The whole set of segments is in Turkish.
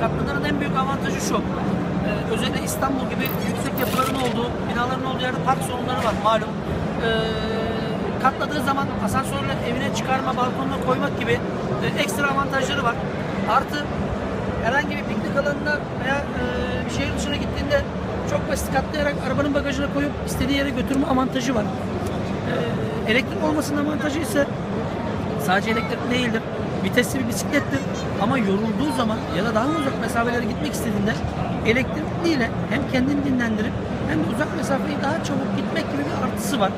katlanların en büyük avantajı şu. Ee, özellikle İstanbul gibi yüksek yapıların olduğu, binaların olduğu yerde park sorunları var malum. Ee, katladığı zaman asansörle evine çıkarma, balkonuna koymak gibi e, ekstra avantajları var. Artı herhangi bir piknik alanına veya e, bir şehir dışına gittiğinde çok basit katlayarak arabanın bagajına koyup istediği yere götürme avantajı var. Ee, elektrik olmasının avantajı ise sadece elektrik değildir. Vitesli bir bisiklettir. Ama yorulduğu zaman ya da daha uzak mesafelere gitmek istediğinde elektrikliyle hem kendini dinlendirip hem de uzak mesafeyi daha çabuk gitmek gibi bir artısı var.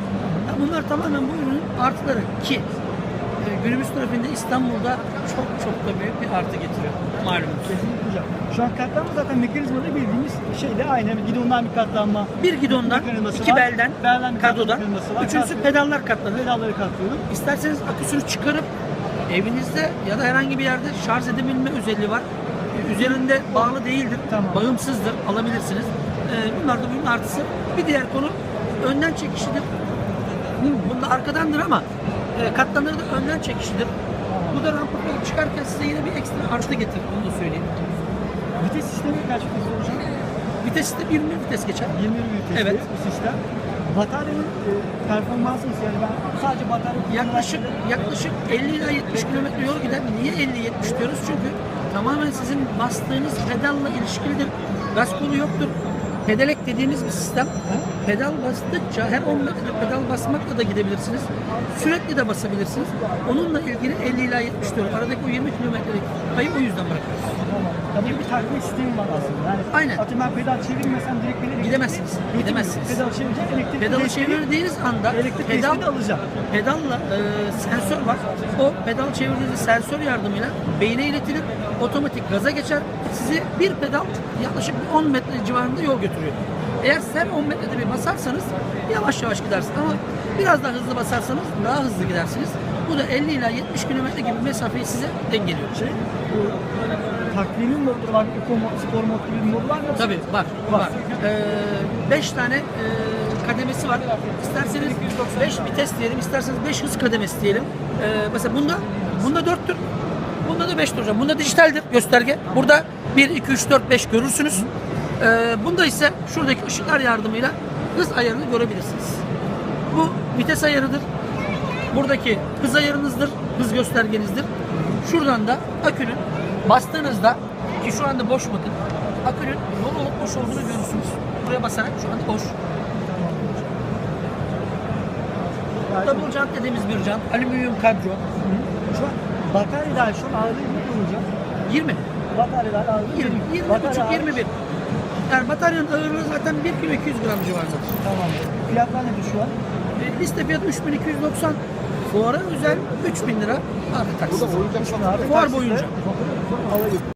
Ya bunlar tamamen bu ürünün artıları ki e, günümüz trafiğinde İstanbul'da çok çok da büyük bir artı getiriyor malumunuz. Kesinlikle hocam. Şu an katlanma zaten mekanizmada bildiğimiz şey de aynı. Yani gidondan bir katlanma. Bir gidondan, iki var. belden, Belden bir kadrodan, üçüncüsü pedallar katlanır. Pedalları katlıyorum. İsterseniz aküsünü çıkarıp evinizde ya da herhangi bir yerde şarj edebilme özelliği var. Üzerinde bağlı değildir, Tamam. bağımsızdır, alabilirsiniz. Ee, bunlar da bunun artısı. Bir diğer konu önden çekişidir. Bunda arkadandır ama e, katlanır da önden çekişidir. Bu da rampa çıkarken size yine bir ekstra artı getirir, onu da söyleyeyim. Vites sistemi kaç vites hocam? Vitesi de 20 vites geçer. 20 vitesli Evet. bir sistem. Bataryanın e, performansı? Yani ben sadece batarya Yaklaşık yaklaşık 50 ila 70 kilometre yol gider. Niye 50-70 diyoruz? Çünkü tamamen sizin bastığınız pedalla ilişkilidir. Gaz kolu yoktur. Pedalek dediğimiz bir sistem. Pedal bastıkça her 10 metre pedal basmakla da gidebilirsiniz. Sürekli de basabilirsiniz. Onunla ilgili 50 ila 70 diyorum. Aradaki o 20 kilometrelik payı o yüzden bırakıyoruz. Tabii bir takviye sistemi var aslında. Yani Aynen. Atıyorum ben pedal çevirmesem direkt beni Gidemezsiniz, gidemezsiniz. Pedal çevireceğim elektrik Pedalı çevirdiğiniz anda Elektrik pedal alacağım. pedalla e, sensör var. O pedal çevirdiğiniz sensör yardımıyla beyne iletilir. Otomatik gaza geçer. Sizi bir pedal yaklaşık bir 10 metre civarında yol götürüyor. Eğer sen 10 metrede bir basarsanız yavaş yavaş gidersiniz ama biraz daha hızlı basarsanız daha hızlı gidersiniz. Bu da 50 ila 70 kilometre gibi mesafeyi size dengeliyor. Şey, bu takviyenin modu var, spor mod gibi bir modu var mı? Tabii var. Var. var. 5 tane e, kademesi var. İsterseniz 5 vites diyelim, isterseniz 5 hız kademesi diyelim. E, mesela bunda bunda 4'tür. Bunda da 5'tir hocam. Bunda dijitaldir gösterge. Burada 1, 2, 3, 4, 5 görürsünüz. E, bunda ise şuradaki ışıklar yardımıyla hız ayarını görebilirsiniz. Bu vites ayarıdır. Buradaki hız ayarınızdır, hız göstergenizdir. Şuradan da akünün bastığınızda ki şu anda boş bakın. Akünün dolu olup boş olduğunu görürsünüz. Buraya basarak şu anda boş. Double jant dediğimiz bir jant. Alüminyum kadro. Şu an batarya dahil şu an ağırlığı ne olacak? 20. Batarya dahil ağırlığı 20. 20 Batarya buçuk, ağırlığı- 21. Yani bataryanın ağırlığı zaten 1 kilo 200 gram civarındadır. Tamam. Fiyatlar nedir şu an? E, liste fiyatı 3290. Fuara özel 3000 lira artı taksi. Fuar boyunca.